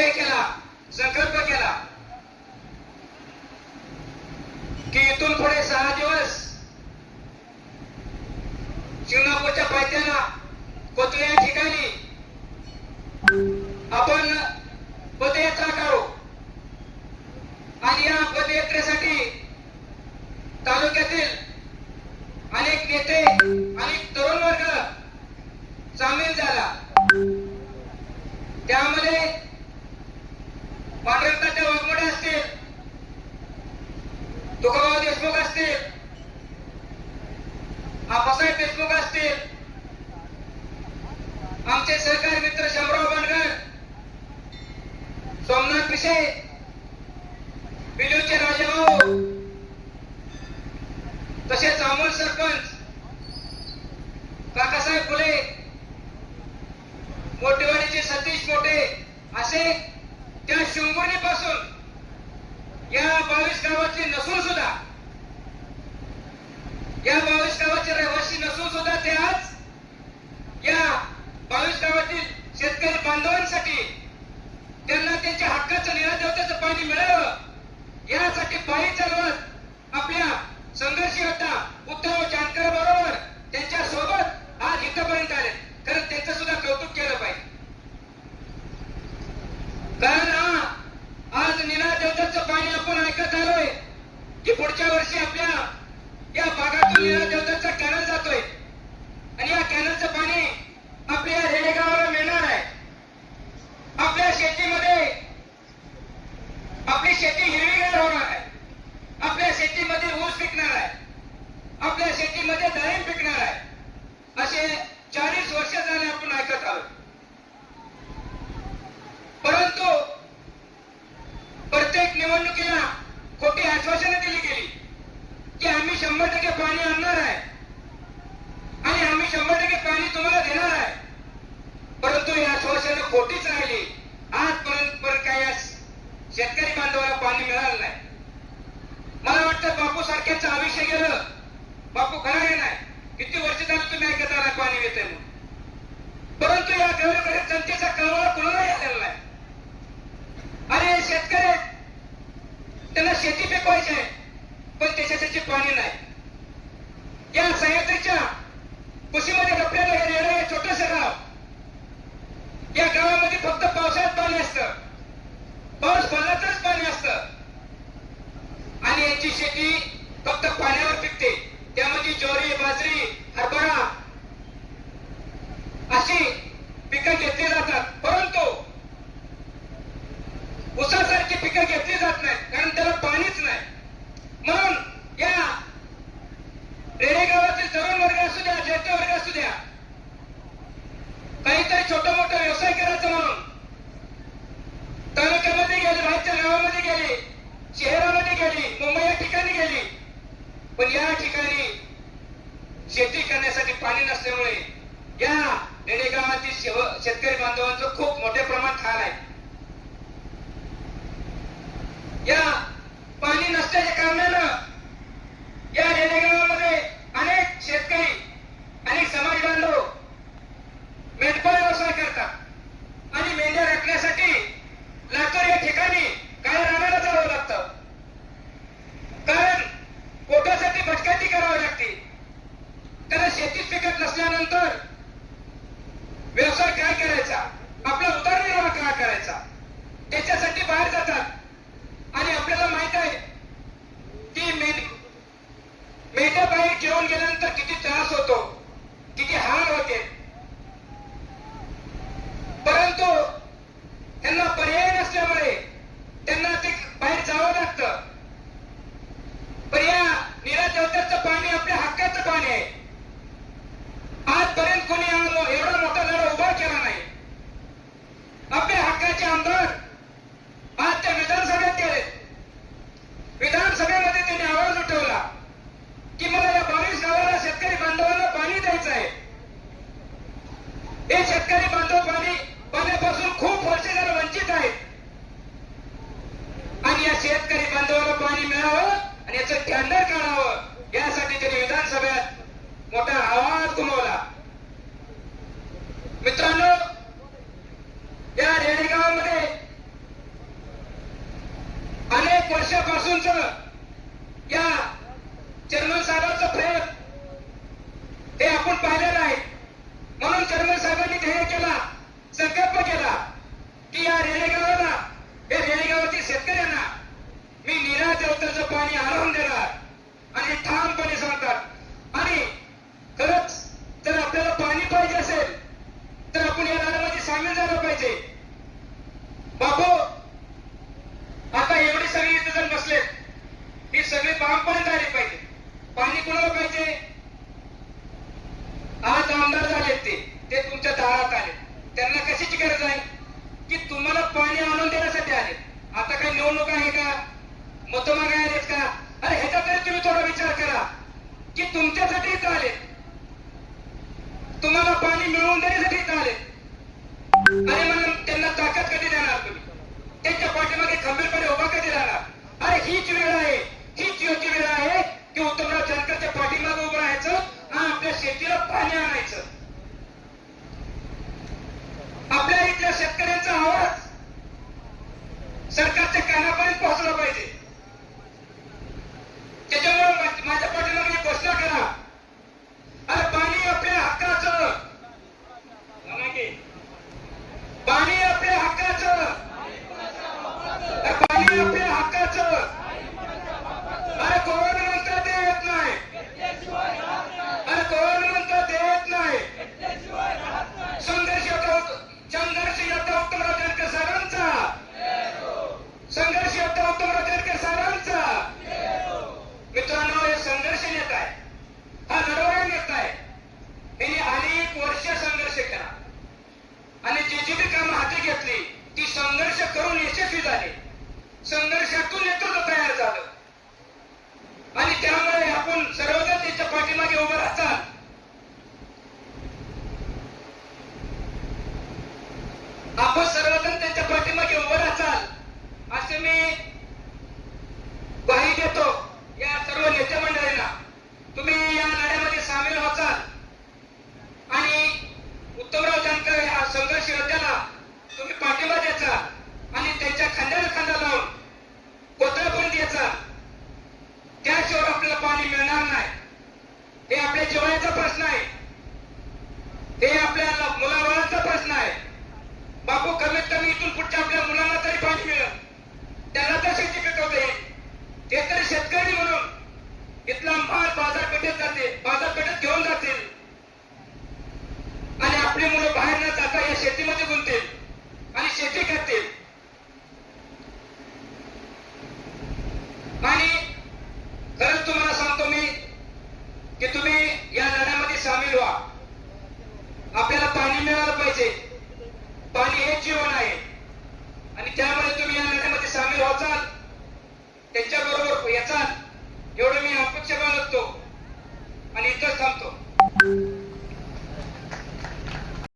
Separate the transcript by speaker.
Speaker 1: निश्चय केला संकल्प केला. की इथून पुढे सहा दिवस शिंगणापूरच्या पायथ्याला कोथळे या ठिकाणी आपण पदयात्रा काढू. आणि या पदयात्रेसाठी आमचे सहकारी मित्र शंभराव बनगर सोमनाथ पिसे बिलूचे राजाभाऊ हो, तसेच अमोल सरपंच काकासाहेब फुले मोठेवाडीचे सतीश मोठे असे त्या शिवमुर्णी पासून या बावीस गावातले नसून सुद्धा या बावीस गावाचे रहिवासी नसून सुद्धा ते आज या बावीस गावातील शेतकरी बांधवांसाठी त्यांना त्यांच्या हक्काचं निरादेवतेचं पाणी मिळावं यासाठी पायी चालवत आपल्या संघर्ष योद्धा उद्धव जानकर बरोबर त्यांच्यासोबत आज इथपर्यंत आले. कारण त्यांचं सुद्धा कौतुक केलं पाहिजे. कारण हा आज निरादेवताचं पाणी आपण ऐकत आलोय की पुढच्या वर्षी आपल्या या भागातून निरादेवताचा कॅनल जातोय आणि या कॅनलचं पाणी आपल्या या रेडेगावाला मिळणार आहे आपल्या शेतीमध्ये आपली शेती हिरवीगार होणार आहे. आपल्या शेतीमध्ये ऊस पिकणार आहे. आपल्या शेतीमध्ये डाळिंब पिकणार आहे. असे चाळीस वर्ष झाले आपण ऐकत आहोत. परंतु प्रत्येक निवडणुकीला खोटी आश्वासनं दिली गेली की आम्ही शंभर टक्के पाणी आणणार आहे. आणि आम्ही शंभर टक्के पाणी तुम्हाला देणार आहे. परंतु ही आश्वासनं खोटीच राहिली. काय या शेतकरी बांधवाला पाणी मिळालं नाही. मला वाटतं बापू सारख्याचं आयुष्य गेलं बापू खरं आहे नाही. किती वर्ष झालं तुम्ही ऐकत आला पाणी येते म्हणून. परंतु या गैरगरीब जनतेचा कळवळा कुणालाही आलेला नाही. अरे शेतकरी त्यांना शेती पिकवायची आहे पण त्याच्यासाठी पाणी नाही. या सह्याद्रीच्या कुशीमध्ये कपड्याला हे हे छोटस गाव. या गावामध्ये फक्त पावसाळ्यात पाणी असतं. पाऊस पडला पाणी असतं. आणि यांची शेती फक्त पाण्यावर पिकते. त्यामध्ये ज्वारी बाजरी हरभरा अशी पिकं घेतली जातात. परंतु उसासारखी पिकं घेतली जात नाहीत. कारण त्याला पाणीच नाही. म्हणून या रेडेगावातील तरुण वर्ग असू द्या ज्येष्ठ वर्ग असू द्या काहीतरी छोटा मोठा व्यवसाय करायचा म्हणून तालुक्यामध्ये गेले बाहेरच्या गावामध्ये गेली शहरामध्ये गेली मुंबई या ठिकाणी गेली. पण या ठिकाणी शेती करण्यासाठी पाणी नसल्यामुळे या रेडेगावातील शेव- शेतकरी बांधवांचं खूप मोठ्या प्रमाणात हाल आहे. या पाणी नसल्याच्या कारणानं या रेडेगावामध्ये अनेक शेतकरी अनेक समाज बांधव मेंढपाळ व्यवसाय करतात आणि मेंढ्या राखण्यासाठी लातूर या ठिकाणी काय रानाला जावं लागतं कारण पोटासाठी भटकंती करावी लागते कारण नसल्यानंतर व्यवसाय काय करायचा? आपला उदरनिर्वाह काय करायचा? त्याच्यासाठी बाहेर जातात. आणि आपल्याला माहीत आहे की मेंढ्या बाहेर जेवण गेल्यानंतर किती त्रास होतो किती हाल पाण्यापासून खूप वर्ष झालं वंचित आहेत. आणि या शेतकरी बांधवाला पाणी मिळावं आणि याचं टेंडर काढावं यासाठी त्यांनी विधानसभेत मोठा आवाज गुमवला. मित्रांनो या रेडेगावामध्ये अनेक वर्षापासूनच या चेअरमन साहेबांचा प्रेम हे आपण पाहिलेलं आहे. म्हणून चेअरमन साहेबांनी ध्येय केला. संकल्प केला की या रेणेगावाला या रेणेगावातील शेतकऱ्यांना मी निरा देवताचं पाणी आणून देणार आणि ठामपणे सांगतात आणि खरंच जर आपल्याला पाणी पाहिजे असेल तर आपण या लढ्यामध्ये सामील झालं पाहिजे. बापू आता एवढी सगळी इथे जण बसलेत ही सगळी बामपर्यंत झाली पाहिजे. पाणी कुणाला पाहिजे आज आमदार झालेत ते ते तुमच्या दारात आले त्यांना कशाची गरज आहे की तुम्हाला पाणी आणून देण्यासाठी आले आता काही निवडणूक आहे का? मतं मागाय का? अरे ह्याचा तरी तुम्ही थोडा विचार करा की तुमच्यासाठी इथं आले तुम्हाला पाणी मिळवून देण्यासाठी इथं आले अरे म्हणून त्यांना ताकद कधी देणार तुम्ही? त्यांच्या पाठीमागे खंबीरपणे उभा कधी राहणार अरे हीच वेळ आहे हीच योग्य वेळ आहे की उत्तमराव जानकरच्या पाठीमागे उभं राहायचं आणि आपल्या शेतीला पाणी आणायचं आपल्या इथल्या शेतकऱ्यांचा आवाज सरकारच्या कानापर्यंत पोहोचला पाहिजे त्याच्यामुळे मा- माझ्या पाठीमागे एक घोषणा करा अरे पाणी आपल्या हक्काचं म्हणा की, पाणी आपल्या हक्काचं अरे पाणी आपल्या हक्काचं अरे कोण म्हणतं ते येत नाही अरे कोण म्हणतं ते येत नाही संघर्ष योद्धा उत- संघर्ष योद्धा उत्तमराव जानकर साहेबांचा संघर्ष योद्धा उत्तमराव जानकर साहेबांचा मित्रांनो हे संघर्ष नेता आहे हा लढवया नेता आहे यांनी अनेक वर्ष संघर्ष केला आणि जी जी बी कामं हाती घेतली ती संघर्ष करून यशस्वी झाले. संघर्षातून नेतृत्व तयार झालं आणि त्यामुळे आपण सर्वजण त्यांच्या पाठीमागे उभं राहतात आपण सर्वजण त्यांच्या पाठीमागे उभं राहताल असे मी ग्वाही देतो या सर्व नेते मंडळींना तुम्ही या लढ्यामध्ये सामील व्हाचाल आणि उत्तमराव जानकर या संघर्ष योद्ध्याला तुम्ही पाठिंबा द्यायचा आणि त्यांच्या खांद्याला खांदा लावून कोथळापर्यंत यायचा त्याशिवाय आपल्याला पाणी मिळणार नाही हे आपल्या जिवाळ्याचा प्रश्न आहे ते आपल्या मुलाबाळांचा प्रश्न आहे. बापू कमीत कमी इथून पुढच्या आपल्या मुलांना तरी पाणी मिळेल. त्यांना तर शेती पिकवता येईल. ते तरी शेतकरी म्हणून इथला माल बाजारपेठेत जाते बाजारपेठेत घेऊन जातील. आणि आपली मुलं बाहेर न जाता या शेतीमध्ये गुंतील आणि शेती करतील आणि खरंच तुम्हाला सांगतो मी की तुम्ही या लढ्यामध्ये सामील व्हा आपल्याला पाणी मिळालं पाहिजे. पाणी हे जीवन आहे. आणि त्यामुळे तुम्ही या लढ्यामध्ये सामील व्हाचाल